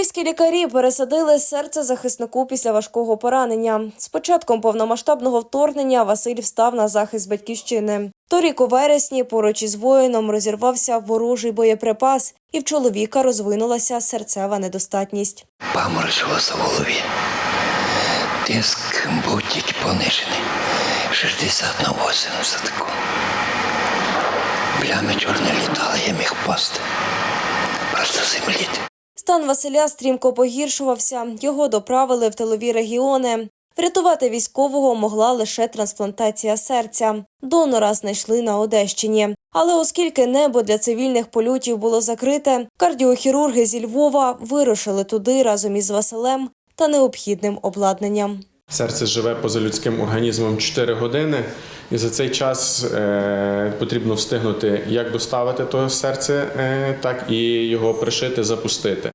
Львівські лікарі пересадили серце захиснику після важкого поранення. З початком повномасштабного вторгнення Василь встав на захист батьківщини. Торік у вересні поруч із воїном розірвався ворожий боєприпас, і в чоловіка розвинулася серцева недостатність. Паморочилося в голові. Тиск був тільки понижений. 60 на 80 таку. Плями чорні літали, я міг впасти. Просто землі. Стан Василя стрімко погіршувався. Його доправили в тилові регіони. Врятувати військового могла лише трансплантація серця. Донора знайшли на Одещині. Але оскільки небо для цивільних польотів було закрите, кардіохірурги зі Львова вирушили туди разом із Василем та необхідним обладнанням. Серце живе поза людським організмом 4 години, і за цей час е, потрібно встигнути як доставити то серце, е, так і його пришити, запустити.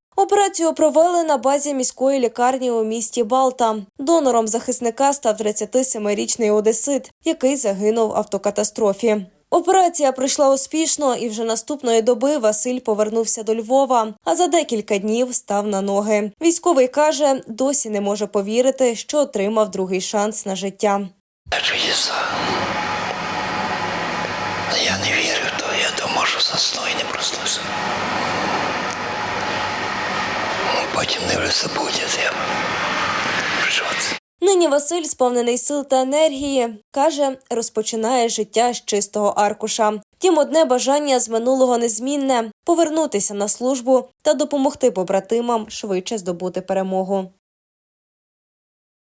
Операцію провели на базі міської лікарні у місті Балта. Донором захисника став 37-річний одесит, який загинув в автокатастрофі. Операція пройшла успішно, і вже наступної доби Василь повернувся до Львова, а за декілька днів став на ноги. Військовий каже, досі не може повірити, що отримав другий шанс на життя. Я не вірю то, я думав, що засну і не проснуся. Потім дивлюся, буде я. Нині Василь, сповнений сил та енергії, каже, розпочинає життя з чистого аркуша. Втім, одне бажання з минулого незмінне повернутися на службу та допомогти побратимам швидше здобути перемогу.